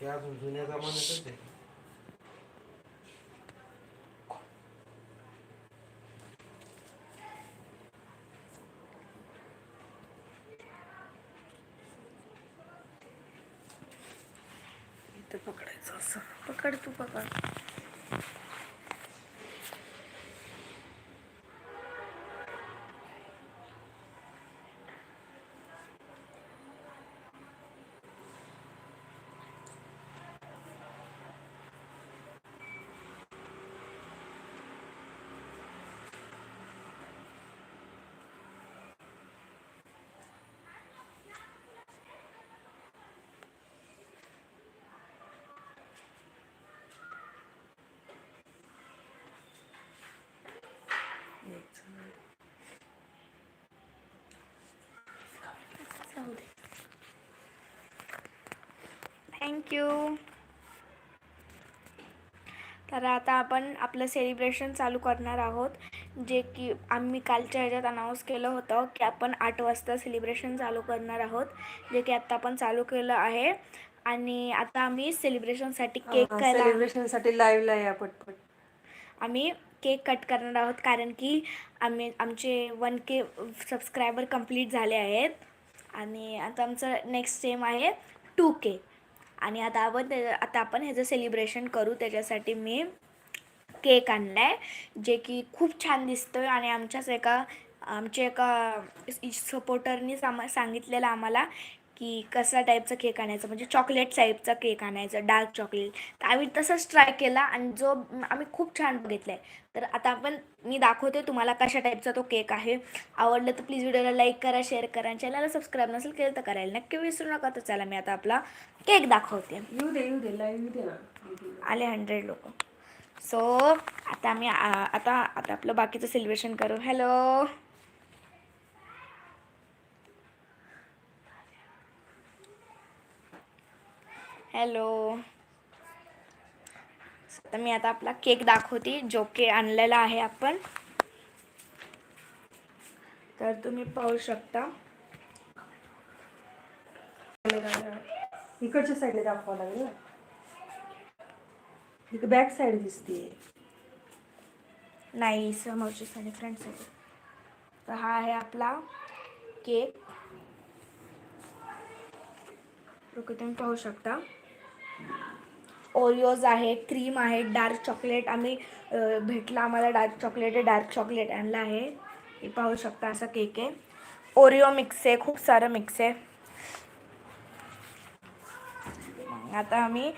हे अजून जुन्या जमान्यातच आहे. इथं पकडायचं असं. पकड तू पकड. जाऊ दे. थँक्यू तर आता आपण आपलं सेलिब्रेशन चालू करणार आहोत. जे की आम्ही कालच्या ह्याच्यात अनाऊन्स केलं होतं की आपण आठ वाजता सेलिब्रेशन चालू करणार आहोत. जे की आत्ता आपण चालू केलं आहे. आणि आता आम्ही सेलिब्रेशनसाठी केक करायला सेलिब्रेशनसाठी लाईव्ह या पटपट. आम्ही केक कट करणार आहोत. कारण की आम्ही आमचे वन के सबस्क्रायबर कंप्लीट झाले आहेत. आणि आता आमचं नेक्स्ट सेम आहे टू के आणि आता आपण त्या आता आपण ह्याचं सेलिब्रेशन करू त्याच्यासाठी मी केक आणला आहे जे की खूप छान दिसतं आणि आमच्याच एका आमच्या एका सपोर्टरनीच आम्हा सांगितलेलं आम्हाला की कसा टाईपचा केक आणायचा म्हणजे चॉकलेट टाईपचा केक आणायचा डार्क चॉकलेट तर आम्ही तसंच ट्राय केला आणि जो आम्ही खूप छान बघितला आहे तर आता आपण मी दाखवते तुम्हाला कशा टाईपचा तो केक आहे. आवडलं तर प्लीज व्हिडिओला लाईक करा शेअर करा आणि चॅनलला सबस्क्राईब नसेल केलं तर करायला नक्की विसरू नका. तर चला मी आता आपला केक दाखवते. येऊ दे येऊ दे दे ना. आले हंड्रेड लोक. सो आता आम्ही आता आता आपलं बाकीचं सेलिब्रेशन करू. Hello hello. तर मी आता आपला केक दाखवते जो के आणलेला आहे आपण. तर तुम्ही पाहू शकता. इकडच्या साईडला दाखवावं लागेल ना. बॅक साईड दिसते नाही समोरची साईड फ्रंट साईड तर हा आहे आपला केक. तुम्ही पाहू शकता. ओरिओज आहे क्रीम आहे डार्क चॉकलेट आम्ही भेटला आम्हाला डार्क चॉकलेट आहे डार्क चॉकलेट आणलं आहे. हे पाहू शकता असा केक आहे. ओरिओ मिक्स आहे खूप सारं मिक्स आहे. आता आम्ही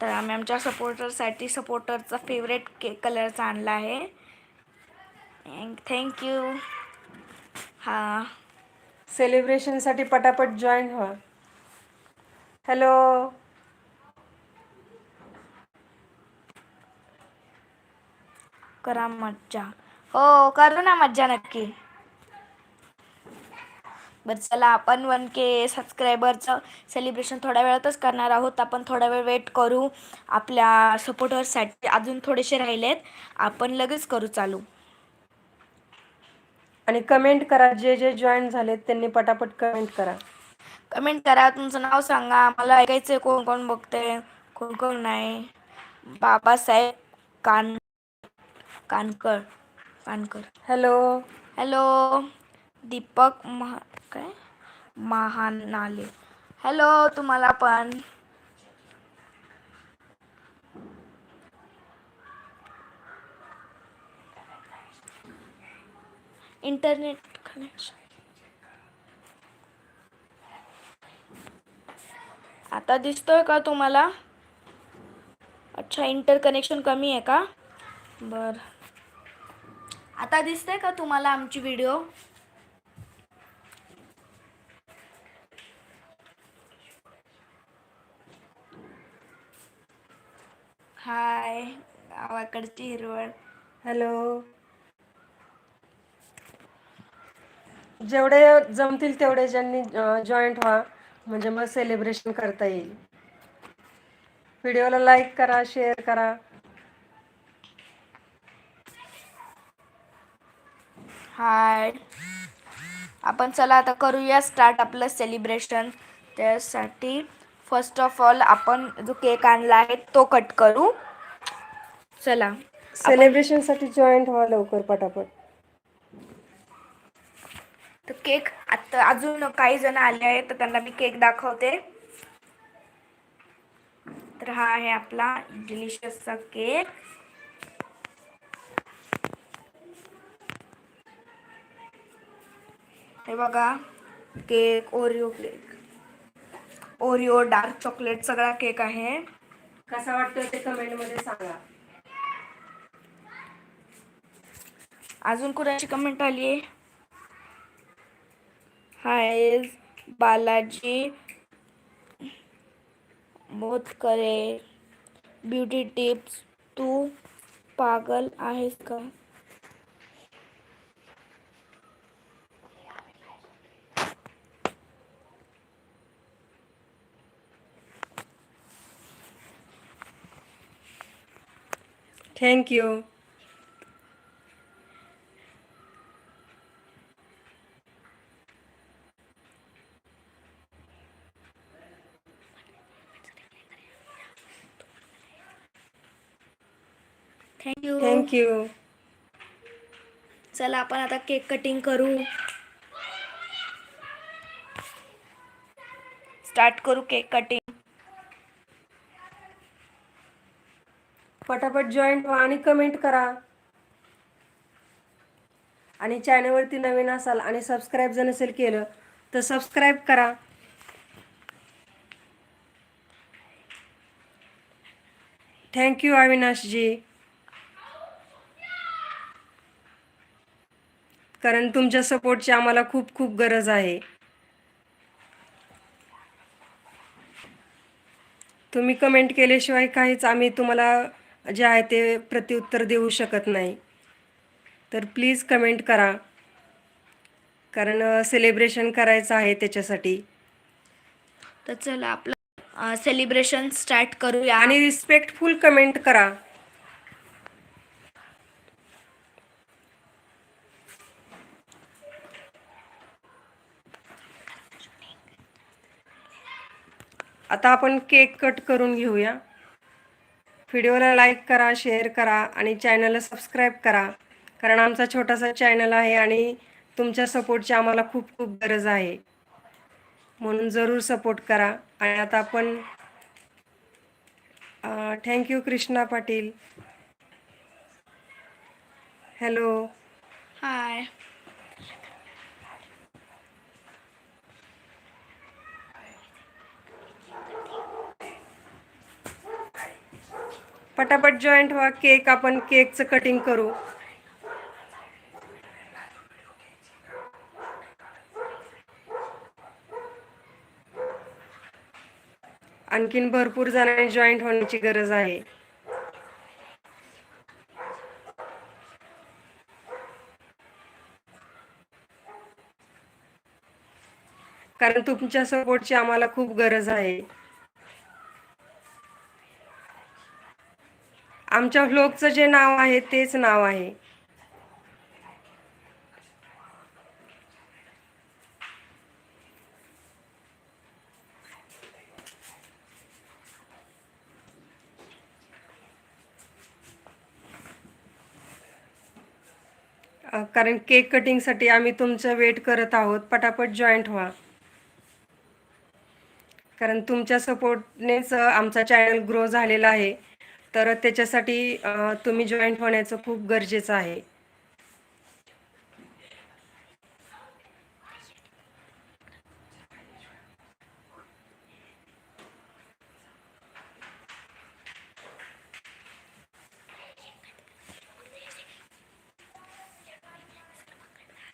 तर आम्ही आमच्या सपोर्टरसाठी सपोर्टरचा फेवरेट केक कलरचा आणला आहे. थँक्यू हां. सेलिब्रेशनसाठी पटापट जॉईन व्हा. हॅलो. करा मज्जा. हो करू ना मज्जा नक्की. बरं चला आपण वन के सबस्क्रायबरचं सेलिब्रेशन थोड्या वेळातच करणार आहोत. आपण थोडा वेळ वेट करू. आपल्या सपोर्टर्ससाठी अजून थोडेसे राहिलेत. आपण लगेच करू चालू. आणि कमेंट करा. जे जे जॉईन झालेत त्यांनी पटापट कमेंट करा. कमेंट करा. तुमचं नाव सांगा. मला ऐकायचं आहे कोण कोण बघते कोण कोण नाही. बाबासाहेब कान कानकर कानकर. हॅलो हॅलो दीपक महा काय? महानाले. हॅलो तुम्हाला पण. Internet connection. आता दिसतोय का तुम्हाला? अच्छा इंटर कनेक्शन कमी आहे का? बर. आता दिसतंय का तुम्हाला आमची व्हिडिओ हाय गावाकडची हिरवळ. हॅलो जेवढे जमतील तेवढे ज्यांनी जॉईंट व्हा. म्हणजे मग सेलिब्रेशन करता येईल. व्हिडिओला लाईक करा शेअर करा. हाय आपण चला आता करूया स्टार्ट आपलं सेलिब्रेशन त्यासाठी फर्स्ट ऑफ ऑल आपण जो केक आणला आहे तो कट करू. चला. सेलिब्रेशनसाठी जॉईंट व्हा लवकर पटापट. तर केक आता अजून काही जण आले आहेत तर त्यांना मी केक दाखवते. तर हा आहे आपला डिलिशियसचा केक. हे बघा cake Oreo cake. Oreo dark chocolate सगळा केक आहे. कसा वाटतोय ते कमेंटमध्ये सांगा. अजून कुणाची कमेंट आली आहे हायज बालाजी मोतकरे ब्युटी टिप्स तू पागल आहेस का? Thank you thank you thank you चला आपण आता केक कटिंग करू. स्टार्ट करू केक कटिंग पटापट जॉईंट व्हा आणि कमेंट करा. आणि चॅनलवरती नवीन असाल आणि सबस्क्राईब जर नसेल केलं तर सबस्क्राईब करा. Thank you Avinashji. कारण तुमच्या सपोर्टची आम्हाला खूप खूप गरज आहे. तुम्ही कमेंट केल्याशिवाय काहीच आम्ही तुम्हाला जे आहे ते प्रत्युत्तर देऊ शकत नाही. तर प्लीज कमेंट करा. कारण सेलिब्रेशन करायचं आहे त्याच्यासाठी. तर चला आपलं सेलिब्रेशन स्टार्ट करूया. आणि रिस्पेक्टफुल कमेंट करा. आता आपण केक कट करून घेऊया. व्हिडिओला लाईक करा शेअर करा आणि चॅनलला सबस्क्राईब करा. कारण आमचा छोटासा चॅनल आहे आणि तुमच्या सपोर्टची आम्हाला खूप खूप गरज आहे. म्हणून जरूर सपोर्ट करा. आणि आता आपण thank you Krishna Patil. Hello. Hi. पटापट जॉईंट व्हा केक आपण केकचं कटिंग करू. आणखीन भरपूर जणांनी जॉईंट होण्याची गरज आहे. कारण तुमच्या सपोर्टची आम्हाला खूप गरज आहे. आमच्या व्लॉगचं जे नाव आहे तेच नाव आहे. कारण केक कटिंगसाठी आम्ही तुमचं वेट करत आहोत. पटापट जॉईंट व्हा. कारण तुमच्या सपोर्टनेच आमचा चॅनल ग्रो झालेला आहे. तर त्याच्यासाठी तुम्ही जॉईंट होण्याचं खूप गरजेचं आहे.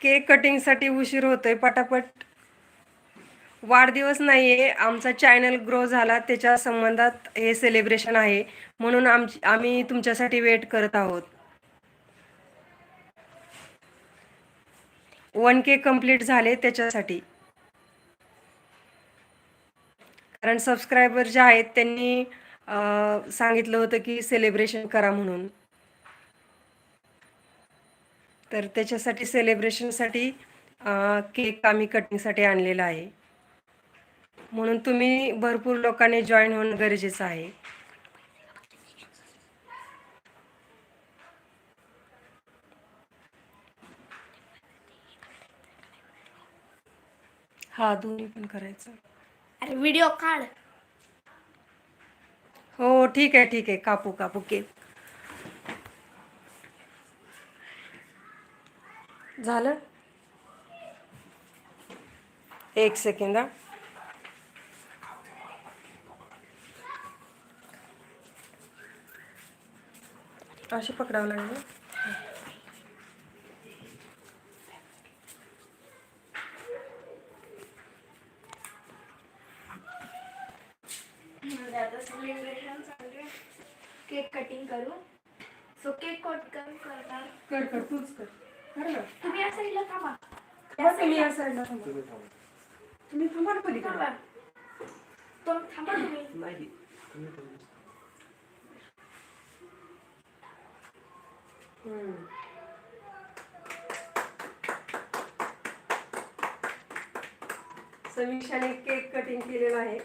केक कटिंगसाठी उशीर होतोय पटापट. वाढदिवस नाही आहे आमचा चॅनल ग्रो झाला. त्याच्या संबंधात हे सेलिब्रेशन आहे. म्हणून आमची आम्ही तुमच्यासाठी वेट करत आहोत. वन के कंप्लीट झाले त्याच्यासाठी. कारण सबस्क्रायबर जे आहेत त्यांनी सांगितलं होतं की सेलिब्रेशन करा म्हणून. तर त्याच्यासाठी सेलिब्रेशनसाठी केक आम्ही कटिंगसाठी आणलेला आहे. म्हणून तुम्ही भरपूर लोकांनी जॉईन होणं गरजेचं आहे. हा दोन्ही पण करायचं. अरे व्हिडिओ काढ. हो ठीक आहे ठीक आहे. कापू कापू केक झालं? एक सेकंद अशी पकडावं लागेल? म्हणजे केक कटिंग करू. सो केक कट करणार. कर कर तूच कर. कर ना तुम्ही या साईडला थांबा. तुम्ही या साईडला थांबा. तुम्ही थांबा. तुम्ही थांबा ना पलीकडे. थांबा. तो थांबा तुम्ही नाही तुम्ही थांबा. हम्म. समीक्षाने केक कटिंग केलेला आहे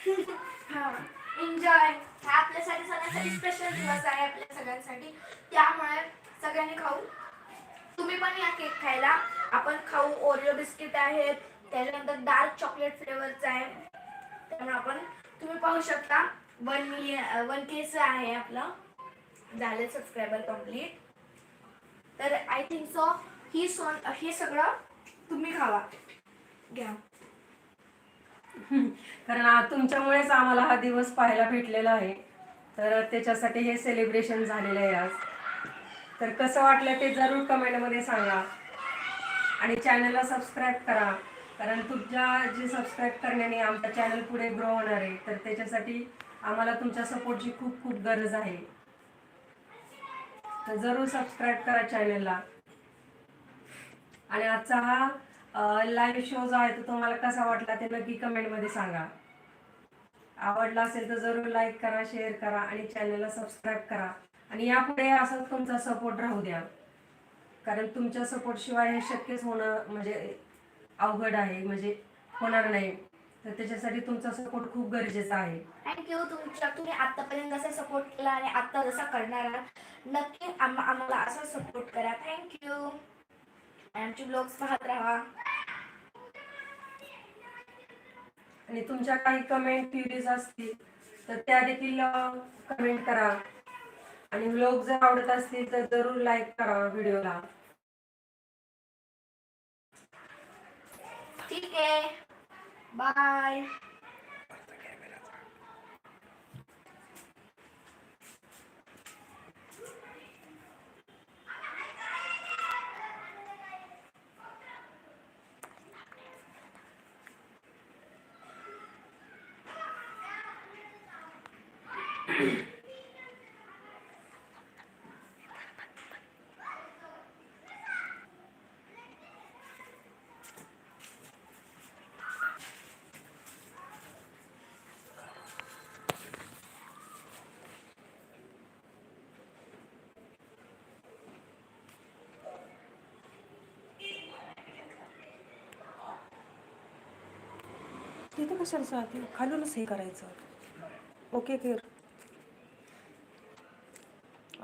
हा एन्जॉय हा आपल्यासाठी सगळ्यांसाठी स्पेशल दिवस आहे आपल्या सगळ्यांसाठी. त्यामुळे सगळ्यांनी खाऊ. तुम्ही पण या केक खायला. आपण खाऊ. ओरिओ बिस्किट आहेत. त्याच्यानंतर डार्क चॉकलेट फ्लेवरचा आहे. त्यामुळे आपण तुम्ही पाहू शकता. वन मिलियन वन केस आहे आपलं. झाले सबस्क्रायबर कंप्लीट तर आय थिंक सो ही सोन हे सगळं तुम्ही खावा. घ्या. कारण तुमच्यामुळेच आम्हाला हा दिवस पाहायला भेटलेला आहे. तर त्याच्यासाठी हे सेलिब्रेशन झालेलं आहे आज. तर कसं वाटलं ते जरूर कमेंटमध्ये सांगा. आणि चॅनलला सबस्क्राईब करा. कारण तुमच्या जे सबस्क्राईब करण्याने आमचा चॅनल पुढे ग्रो होणार आहे. तर त्याच्यासाठी आम्हाला तुमच्या सपोर्टची खूप खूप गरज आहे. तर जरूर सबस्क्राईब करा चॅनलला आणि आजचा हा लाईव्ह शो जो आहे तो तुम्हाला कसा वाटला ते नक्की कमेंटमध्ये सांगा. आवडला असेल तर जरूर लाईक करा शेअर करा आणि चॅनलला सबस्क्राईब करा. आणि यापुढे असं तुमचा सपोर्ट राहू द्या. कारण तुमच्या सपोर्ट शिवाय हे शक्यच होणं म्हणजे अवघड आहे म्हणजे होणार नाही. तर त्याच्यासाठी तुमचा सपोर्ट खूप गरजेचा आहे. थँक्यू तुमच्या तुम्ही आतापर्यंत जसा सपोर्ट केला आणि आता जसा करणार आहात नक्की आम्हाला असा सपोर्ट करा. थँक्यू आमचे ब्लॉग्स पाहत राहा. आणि तुमच्या काही कमेंट क्युरियस असतील तर त्या देखील कमेंट करा. आणि व्लॉग जर आवडत असतील तर जरूर लाईक करा व्हिडिओला. ठीक आहे. बाय तिथे कशाला साधी खालूनच हे करायचं. ओके कर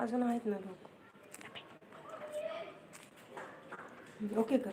अजून आहेत ना लोक ओके कर.